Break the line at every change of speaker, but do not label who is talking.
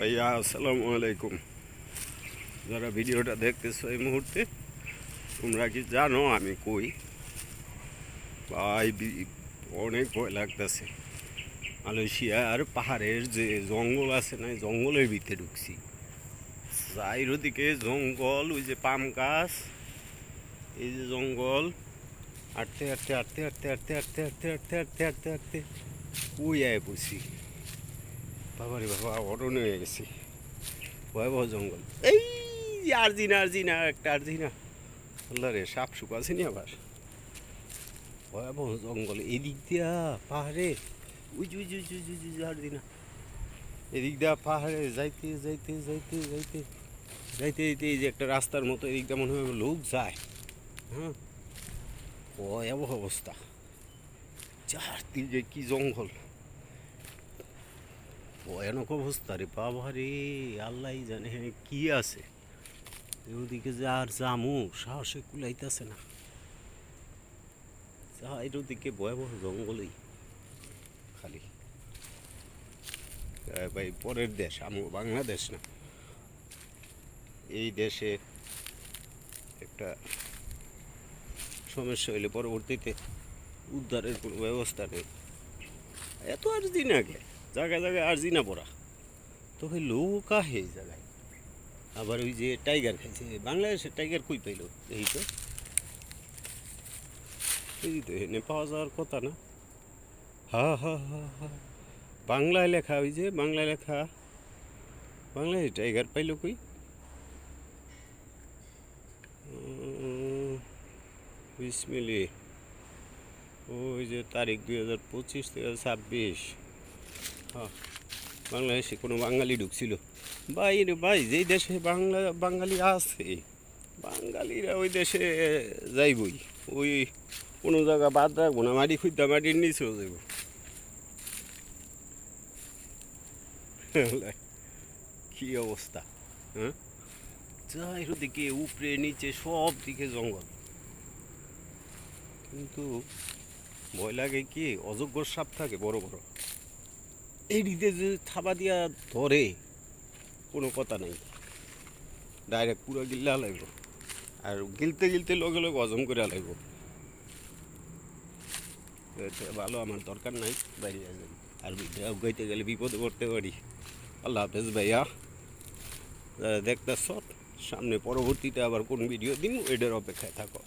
ভাইয়া আসসালামু আলাইকুম যারা ভিডিওটা দেখতেছো এই মুহূর্তে তোমরা কি জানো আমি কই ভাই অনেক ভয় লাগতেছে মালয়েশিয়ার পাহাড়ের যে জঙ্গল আছে না জঙ্গলের ভিতরে ঢুকছি চারিদিকে জঙ্গল ওই যে পাম গাছ এই যে জঙ্গল হাঁটতে হাঁটতে হাঁটতে হাঁটতে হাঁটতে হাঁটতে হাঁটতে হাঁটতে হাঁটতে হাঁটতে হাঁটতে কই আয় পড়ছি বাবারে বাবা অরণ্য হয়ে গেছি। ভয়াবহ জঙ্গল। এই আর্জিনা আর্জিনা, একটা আর্জিনা। আল্লাহ রে, সাপ সুপ আসেনি আবার? ভয়াবহ জঙ্গল। এদিক দিয়া পাহাড়ে, উই উই উই উই উই আর্জিনা। এদিক দিয়া পাহাড়ে যাইতে যাইতে যাইতে যাইতে যাইতে যাইতে এই যে একটা রাস্তার মতো এদিক দিয়ে মনে হয় লোক যায়। হ্যাঁ? ভয়াবহ অবস্থা। চারদিকে কি জঙ্গল। ভয়ানক অবস্থা রে বাবা রে আল্লাহ জানে কি আছে। ওদিকে যে আর জামু, সাহসে কুলাইতেছে না। যা এদিকে ভয়াবহ জঙ্গলই খালি। ভাই, পরের দেশ, আমু, বাংলাদেশ না। এই দেশে একটা সমস্যা হইলে পরবর্তীতে উদ্ধারের কোনো ব্যবস্থা নেই। এত আর দিন আগে জায়গায় জায়গায় আর জিনা পড়া। তো ওই লোক আহে এই জায়গায়। আবার ওই যে টাইগার খাইছে বাংলাদেশের টাইগার কই পাইল? এই তো। এই তো এনে পাওয়া যাওয়ার কথা না। হা হা হা বাংলায় লেখা ওই যে বাংলায় লেখা। বাংলায় টাইগার পাইল কই? উম, বিসমিলি ওই যে তারিখ দুই হাজার পঁচিশ থেকে ছাব্বিশ। বাংলাদেশে কোনো বাঙালি ঢুকছিল। ভাই রে ভাই, যেই দেশে বাংলা, বাঙালি আছে, বাঙালিরা ওই দেশে যাইবই। ওই কোনো জায়গা বাদ রাখব না, মাটি খুঁজতে মাটির নিচেও যাইব। কি অবস্থা হ্যাঁ? যাই দিকে উপরে, নিচে সব দিকে জঙ্গল। কিন্তু ভয় লাগে কি অযোগ্য সাপ থাকে, বড় বড়। এই যে থাবা দিয়া ধরে, কোনো কথা নাই। ডাইরেক্ট পুরো গিল্লা লাগবে। আর গিলতে গিলতে লগে লগে হজম করে লাগব। ভালো, আমার দরকার নাই, বাইরে যাবেন আর গাইতে গেলে বিপদে পড়তে পারি। আল্লাহ হাফেজ ভাইয়া। দেখতে সব সামনে পরবর্তীতে আবার কোন ভিডিও দিন এটার অপেক্ষায় থাকো।